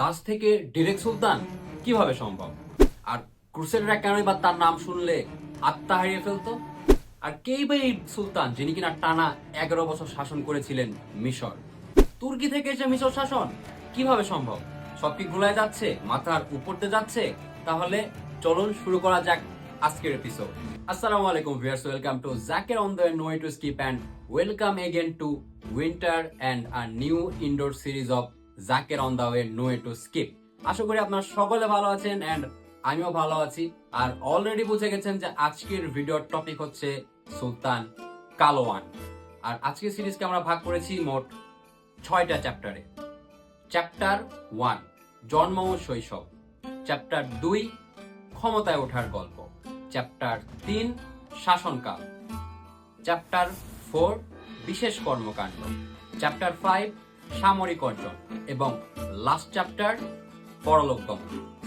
দাস থেকে ডিরেক্ট সুলতান কীভাবে সম্ভব? আর ক্রুসেডরা কেনই বা তার নাম শুনলে আত্মা হারিয়ে ফেলতো? আর কেই বা এই সুলতান, যিনি কিনা টানা এগারো বছর শাসন করেছিলেন মিশর? তুর্কি থেকে এসে মিশর শাসন কীভাবে সম্ভব? সব কি গুলায় যাচ্ছে? মাথার উপর দিয়ে যাচ্ছে? তাহলে চলুন শুরু করা যাক আজকের এপিসোড আসসালামু আলাইকুম viewers welcome to Zaker on the no to skip and welcome again to winter and a new indoor series of Zaker on the way no to skip আশা করি আপনারা সকলে ভালো আছেন অ্যান্ড আমিও ভালো আছি। আর অলরেডি বুঝে গেছেন যে আজকের ভিডিওর টপিক হচ্ছে সুলতান কালোয়ান। আর আজকের সিরিজকে আমরা ভাগ করেছি মোট ছয়টা চ্যাপ্টারে চ্যাপ্টার ওয়ান জন্ম ও শৈশব। চ্যাপ্টার দুই, ক্ষমতায় ওঠার গল্প। চ্যাপ্টার তিন, শাসনকাল। চ্যাপ্টার ফোর বিশেষ কর্মকাণ্ড। চ্যাপ্টার ফাইভ সামরিক অর্জন এবং লাস্ট চ্যাপ্টার পরলোকগম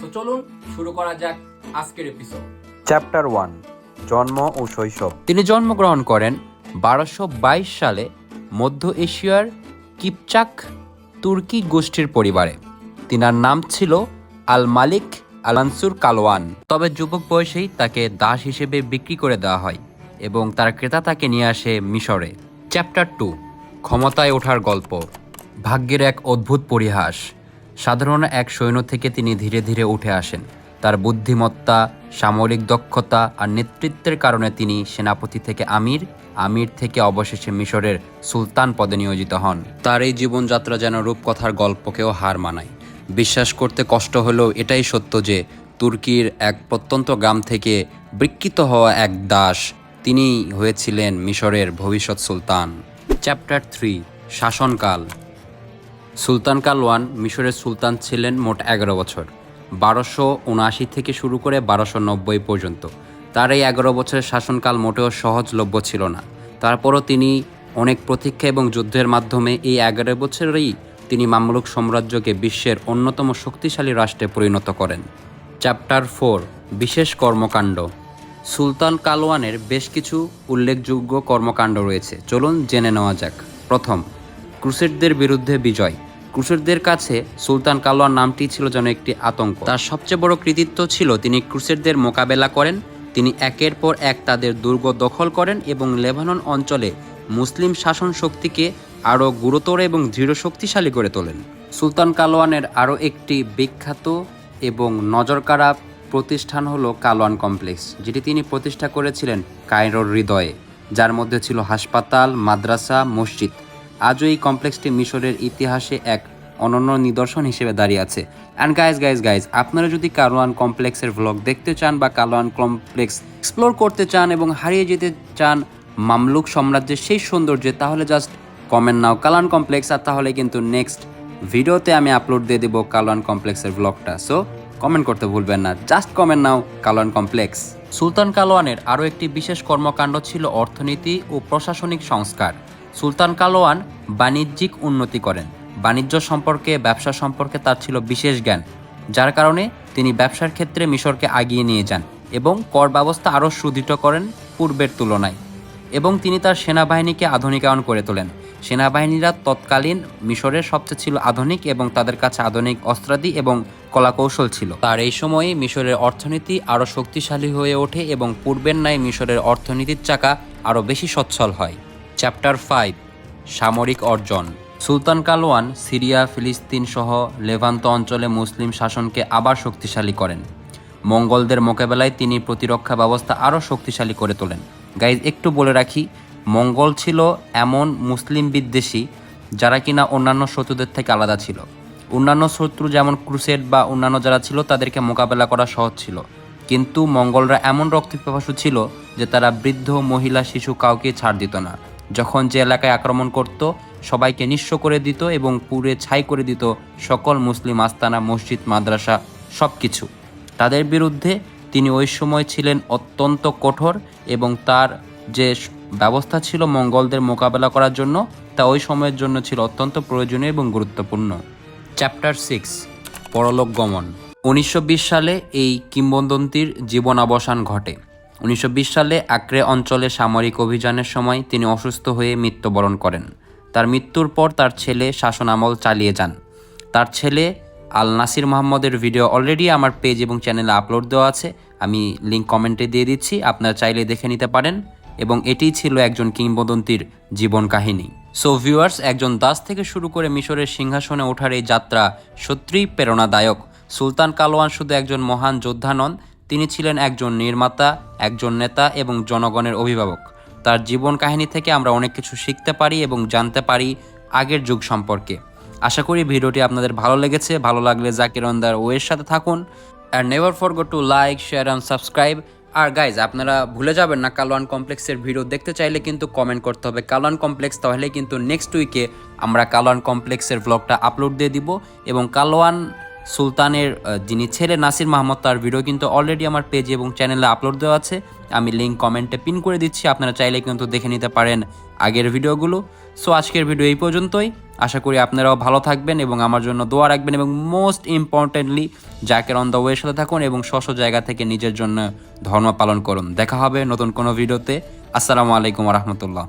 তো চলুন শুরু করা যাক আজকের এপিসোড চ্যাপ্টার ওয়ান জন্ম ও শৈশব। তিনি জন্মগ্রহণ করেন বারোশো বাইশ সালে মধ্য এশিয়ার কিপচাক তুর্কি গোষ্ঠীর পরিবারে। তিনার নাম ছিল আল মালিক আলানসুর কালোয়ান। তবে যুবক বয়সেই তাকে দাস হিসেবে বিক্রি করে দেওয়া হয় এবং তার ক্রেতা তাকে নিয়ে আসে মিশরে। চ্যাপ্টার টু ক্ষমতায় ওঠার গল্প। ভাগ্যের এক অদ্ভুত পরিহাস। সাধারণ এক সৈন্য থেকে তিনি ধীরে ধীরে উঠে আসেন। তার বুদ্ধিমত্তা, সামরিক দক্ষতা আর নেতৃত্বের কারণে তিনি সেনাপতি থেকে আমির আমির থেকে অবশেষে মিশরের সুলতান পদে নিয়োজিত হন। তার এই জীবনযাত্রা যেন রূপকথার গল্পকেও হার মানায়। বিশ্বাস করতে কষ্ট হলেও এটাই সত্য যে তুর্কির এক প্রত্যন্ত গ্রাম থেকে বিকৃত হওয়া এক দাস তিনি হয়েছিলেন মিশরের ভবিষ্যৎ সুলতান। Chapter three শাসনকাল। সুলতান কালওয়ান মিশরের সুলতান ছিলেন মোট এগারো বছর, বারোশো উনআশি থেকে শুরু করে বারোশো নব্বই পর্যন্ত। তার এই এগারো বছরের শাসনকাল মোটেও সহজলভ্য ছিল না। তারপরও তিনি অনেক প্রতীক্ষা এবং যুদ্ধের মাধ্যমে এই এগারো বছরেই তিনি মামলুক সাম্রাজ্যকে বিশ্বের অন্যতম শক্তিশালী রাষ্ট্রে পরিণত করেন। চ্যাপ্টার ফোর বিশেষ কর্মকাণ্ড। সুলতান কালওয়ানের বেশ কিছু উল্লেখযোগ্য কর্মকাণ্ড রয়েছে। চলুন জেনে নেওয়া যাক। প্রথম ক্রুসেডদের বিরুদ্ধে বিজয়। ক্রুসেডদের কাছে সুলতান কালোয়ার নামটি ছিল যেন একটি আতঙ্ক। তার সবচেয়ে বড় কৃতিত্ব ছিল তিনি ক্রুসেডদের মোকাবেলা করেন, তিনি একের পর এক তাদের দুর্গ দখল করেন এবং লেবানন অঞ্চলে মুসলিম শাসন শক্তিকে আরও গুরুতর এবং দৃঢ় শক্তিশালী করে তোলেন। সুলতান কালোয়ানের আরও একটি বিখ্যাত এবং নজরকাড়া প্রতিষ্ঠান হলো কালোয়ান কমপ্লেক্স, যেটি তিনি প্রতিষ্ঠা করেছিলেন কায়রোর হৃদয়ে, যার মধ্যে ছিল হাসপাতাল, মাদ্রাসা, মসজিদ। আজও এই কমপ্লেক্সটি মিশরের ইতিহাসে এক অনন্য নিদর্শন হিসেবে দাঁড়িয়ে আছে। অ্যান্ড গাইজ গাইজ গাইজ আপনারা যদি কালোয়ান কমপ্লেক্সের ভ্লগ দেখতে চান বা কালোয়ান কমপ্লেক্স এক্সপ্লোর করতে চান এবং হারিয়ে যেতে চান মামলুক সাম্রাজ্যের সেই সৌন্দর্যে, তাহলে জাস্ট কমেন্ট নাও কালান কমপ্লেক্স আর তাহলে কিন্তু নেক্সট ভিডিওতে আমি আপলোড দিয়ে দেবো কালোয়ান কমপ্লেক্সের ভ্লগটা সো কমেন্ট করতে ভুলবেন না জাস্ট কমেন্ট নাও কালোয়ান কমপ্লেক্স। সুলতান কালোয়ানের আরও একটি বিশেষ কর্মকাণ্ড ছিল অর্থনীতি ও প্রশাসনিক সংস্কার। সুলতান কালোয়ান বাণিজ্যিক উন্নতি করেন। বাণিজ্য সম্পর্কে, ব্যবসা সম্পর্কে তার ছিল বিশেষ জ্ঞান, যার কারণে তিনি ব্যবসার ক্ষেত্রে মিশরকে আগিয়ে নিয়ে যান এবং কর ব্যবস্থা আরও সুদৃঢ় করেন পূর্বের তুলনায় এবং তিনি তার সেনাবাহিনীকে আধুনিকায়ন করে তোলেন। সেনাবাহিনীরা তৎকালীন মিশরের সবচেয়ে ছিল আধুনিক এবং তাদের কাছে আধুনিক অস্ত্রাদি এবং কলাকৌশল ছিল। তার এই সময়ে মিশরের অর্থনীতি আরও শক্তিশালী হয়ে ওঠে এবং পূর্বের ন্যায় মিশরের অর্থনীতির চাকা আরও বেশি সচ্ছল হয়। চ্যাপ্টার ফাইভ সামরিক অর্জন। সুলতান কালওয়ান সিরিয়া, ফিলিস্তিন সহ লেভান্ত অঞ্চলে মুসলিম শাসনকে আবার শক্তিশালী করেন। মঙ্গলদের মোকাবেলায় তিনি প্রতিরক্ষা ব্যবস্থা আরও শক্তিশালী করে তোলেন। গাইজ একটু বলে রাখি, মঙ্গল ছিল এমন মুসলিম বিদ্বেষী যারা কিনা অন্যান্য শত্রুদের থেকে আলাদা ছিল। অন্যান্য শত্রু যেমন ক্রুসেড বা অন্যান্য যারা ছিল, তাদেরকে মোকাবেলা করা সহজ ছিল। কিন্তু মঙ্গলরা এমন রক্তপিপাসু ছিল যে তারা বৃদ্ধ, মহিলা, শিশু কাউকে ছাড় দিত না। যখন যে এলাকায় আক্রমণ করত, সবাইকে নিঃস্ব করে দিত এবং পুড়ে ছাই করে দিত সকল মুসলিম আস্তানা, মসজিদ, মাদ্রাসা সব কিছু তাদের বিরুদ্ধে তিনি ওই সময় ছিলেন অত্যন্ত কঠোর এবং তার যে ব্যবস্থা ছিল মঙ্গলদের মোকাবেলা করার জন্য, তা ওই সময়ের জন্য ছিল অত্যন্ত প্রয়োজনীয় এবং গুরুত্বপূর্ণ। চ্যাপ্টার সিক্স পরলোক গমন। উনিশশো বিশ সালে এই কিংবদন্তির জীবনাবসান ঘটে। উনিশশো বিশ সালে আক্রে অঞ্চলে সামরিক অভিযানের সময় তিনি অসুস্থ হয়ে মৃত্যুবরণ করেন। তার মৃত্যুর পর তার ছেলে শাসনামল চালিয়ে যান। তার ছেলে আল নাসির মোহাম্মদের ভিডিও অলরেডি আমার পেজ এবং চ্যানেলে আপলোড দেওয়া আছে। আমি লিঙ্ক কমেন্টে দিয়ে দিচ্ছি, আপনারা চাইলে দেখে নিতে পারেন এবং এটিই ছিল একজন কিংবদন্তির জীবন কাহিনী। সো ভিউয়ার্স একজন দাস থেকে শুরু করে মিশরের সিংহাসনে ওঠার এই যাত্রা সত্যিই প্রেরণাদায়ক। সুলতান কালোয়ান শুধু একজন মহান যোদ্ধা নন তিনি ছিলেন একজন নির্মাতা, একজন নেতা এবং জনগণের অভিভাবক। তার জীবন কাহিনী থেকে আমরা অনেক কিছু শিখতে পারি এবং জানতে পারি আগের যুগ সম্পর্কে। আশা করি ভিডিওটি আপনাদের ভালো লেগেছে। ভালো লাগলে জাকির অন্দার ওয়ের সাথে থাকুন। আর never forgot to like share and subscribe R guys আপনারা ভুলে যাবেন না কালোয়ান কমপ্লেক্সের ভিডিও দেখতে চাইলে কিন্তু কমেন্ট করতে হবে। কালোয়ান কমপ্লেক্স তাহলে কিন্তু নেক্সট উইকে আমরা কালোয়ান কমপ্লেক্সের ব্লগটা আপলোড দিয়ে দিব। এবং কালোয়ান সুলতানের যিনি ছেলে নাসির মাহমদ, তার ভিডিও কিন্তু অলরেডি আমার পেজে এবং চ্যানেলে আপলোড দেওয়া আছে। আমি লিঙ্ক কমেন্টে পিন করে দিচ্ছি, আপনারা চাইলে কিন্তু দেখে নিতে পারেন আগের ভিডিওগুলো সো আজকের ভিডিও এই পর্যন্তই। আশা করি আপনারাও ভালো থাকবেন এবং আমার জন্য দোয়া রাখবেন এবং most importantly Zaker on the ওয়ের সাথে থাকুন এবং স্ব স্ব জায়গা থেকে নিজের জন্য ধর্ম পালন করুন। দেখা হবে নতুন কোনো ভিডিওতে আসসালামু আলাইকুম রহমতুল্লাহ।